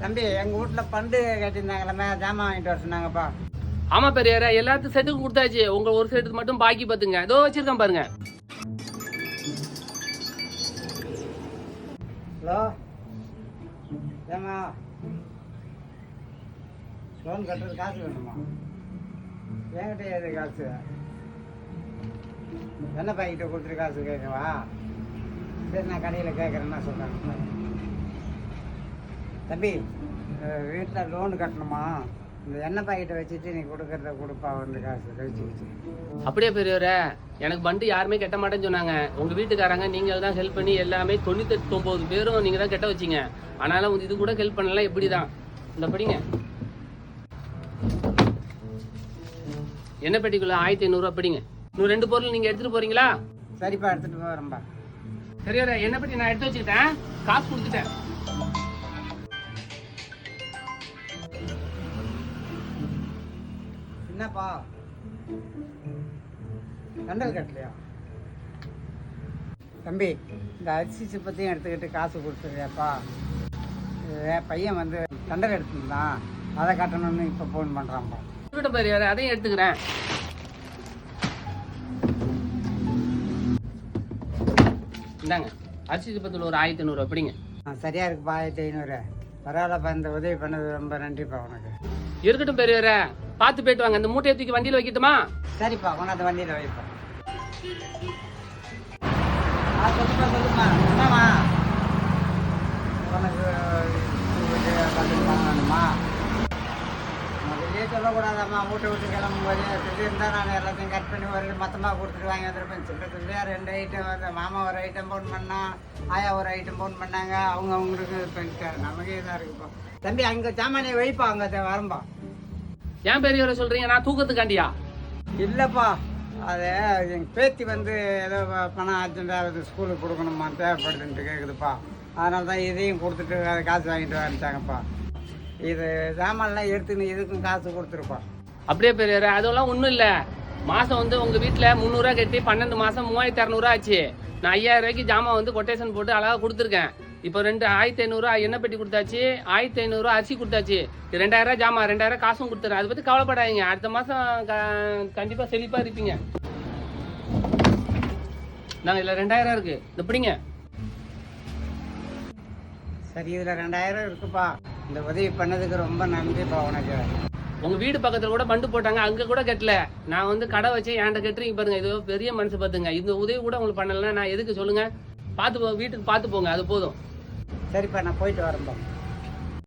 தம்பி எங்கள் வீட்டில் பண்டு கட்டியிருந்தாங்களே ஜாமான் வாங்கிட்டு வர சொன்னாங்கப்பா. ஆமா பெரியார எல்லாத்துக்கும் செட்டுக்கு கொடுத்தாச்சு. உங்க ஒரு செட்டு மட்டும் பாக்கி பாத்துங்க ஏதோ வச்சிருக்கேன் பாருங்க. ஹலோ? ஏம்மா? லோன் கட்டுறது காசு வேணுமா? என்கிட்ட ஏது காசு? என்ன பாக்கிட்ட கொடுத்துரு காசு கேட்கவா? சரி நான் கடையில் கேட்குறேன்னா சொல்கிறேன் தம்பி வீட்டில் லோன் கட்டணுமா? இந்த எண்ணெய் பாக்கெட்டை வச்சுட்டு நீ கொடுக்கறத கொடுப்பா வந்து காசு. கழிச்சு வச்சு அப்படியே பெரியவர எனக்கு பண்டு யாருமே கெட்ட மாட்டேன்னு சொன்னாங்க. உங்க வீட்டுக்காரங்க நீங்க தான் ஹெல்ப் பண்ணி எல்லாமே தொண்ணூத்தி ஒன்பது பேரும் நீங்க தான் கெட்ட வச்சீங்க. ஆனாலும் இது கூட ஹெல்ப் பண்ணல இப்படிதான் இந்த படிங்க. என்ன பெட்டிக்குள்ள ஆயிரத்தி ஐநூறுரூவா படிங்க. இன்னும் ரெண்டு பொருள் நீங்க எடுத்துட்டு போறீங்களா? சரிப்பா எடுத்துகிட்டு போகிறேன்பா பெரியவர என்ன பெட்டி நான் எடுத்து வச்சுக்கிட்டேன். காசு கொடுத்துட்டேன். என்னப்பா? கண்டல் கட்டலையா? தம்பி இந்த அரிசி சிப்பத்தையும் எடுத்துக்கிட்டு காசு கொடுத்துருக்கியாப்பா. என் பையன் வந்து கண்டல் எடுத்துருந்தான். அதை கட்டணும்னு இப்போ ஃபோன் பண்ணுறான்ப்பா இருக்கட்டும் பெரியவர அதையும் எடுத்துக்கிறேன். இந்தாங்க அரிசி சிப்பத்தில் ஒரு ஆயிரத்தி ஐநூறுரூவா பிடிங்க. ஆ சரியா இருக்குப்பா ஆயிரத்தி ஐநூறு. பரவாயில்லப்பா இந்த உதவி பண்ணது ரொம்ப நன்றிப்பா உனக்கு. இருக்கட்டும் பெரியவர. பார்த்து போயிட்டு வாங்க. இந்த மூட்டையை தூக்கி வண்டியில் வைக்கட்டுமா? சரிப்பா கொண்டாந்து வண்டியில் வைப்பா சொல்லுமா சொல்லுமா சொல்லுப்பா. என்னம்மா? உனக்கு வேணுமா? வெளியே சொல்லக்கூடாதாம்மா. மூட்டை விட்டு கிளம்பும் போது திடீர்னு தான் நான் எல்லாத்தையும் கட் பண்ணி ஒரு மொத்தமாக கொடுத்துட்டு வாங்கி வந்துருப்பேன் சின்ன சின்ன ரெண்டு ஐட்டம் வந்து மாமா ஒரு ஐட்டம் ஃபோன் பண்ணா ஆயா ஒரு ஐட்டம் ஃபோன் பண்ணாங்க. அவங்க அவங்களுக்கு பண்ணிட்டாரு. நமக்கே இதாக இருக்குப்பா தம்பி அங்கே சாமானியை வைப்பா அங்கே வரம்பா. ஏன் பெரியவரை சொல்றீங்க? நான் தூக்கத்துக்காண்டியா? இல்லைப்பா அது எங்கள் பேத்தி வந்து ஏதோ பணம் அர்ஜென்ட்டாக ஸ்கூலுக்கு கொடுக்கணுமா தேவைப்படுதுன்ட்டு கேட்குதுப்பா அதனால தான் இதையும் கொடுத்துட்டு அதை காசு வாங்கிட்டு வந்துட்டாங்கப்பா இது சாமான்லாம் எடுத்துன்னு இதுக்கும் காசு கொடுத்துருப்பா. அப்படியே பெரியவர அதெல்லாம் ஒன்றும் இல்லை. மாதம் வந்து உங்கள் வீட்டில் முந்நூறுரூவா கட்டி பன்னெண்டு மாதம் மூவாயிரத்தி இரநூறுவா ஆச்சு. நான் ஐயாயிரம் ரூபாய்க்கு ஜாமான் வந்து கொட்டேஷன் போட்டு அழகாக கொடுத்துருக்கேன். இப்போ ரெண்டு ஆயிரத்தி ஐநூறுரூவா எண்ணெய் பெட்டி கொடுத்தாச்சு? ஆயிரத்தி ஐநூறுரூவா அரிசி கொடுத்தாச்சு. ரெண்டாயிரம் ஜாமான் ரெண்டாயிரம் காசும் கொடுத்துறேன். அதை பற்றி கவலைப்படாதீங்க. அடுத்த மாதம் கண்டிப்பாக செழிப்பாக இருப்பீங்க. நாங்கள் இதில் ரெண்டாயிரம் இருக்கு. இந்த பிடிங்க. சரி இதில் ரெண்டாயிரம் இருக்குப்பா. இந்த உதவி பண்ணதுக்கு ரொம்ப நன்றிப்பா உனக்கு. உங்க வீடு பக்கத்துல கூட பண்டு போட்டாங்க. அங்க கூட கட்டல. நான் வந்து கடை வச்சு என்கிட்ட கட்டுறீங்க பாருங்க. இது பெரிய மனசு பார்த்துங்க. இந்த உதவி கூட உங்களுக்கு பண்ணலன்னா நான் எதுக்கு சொல்லுங்க? பார்த்து போ வீட்டுக்கு பார்த்து போங்க. அது போதும். சரிப்பா நான் போயிட்டு வரேன்ப்பா.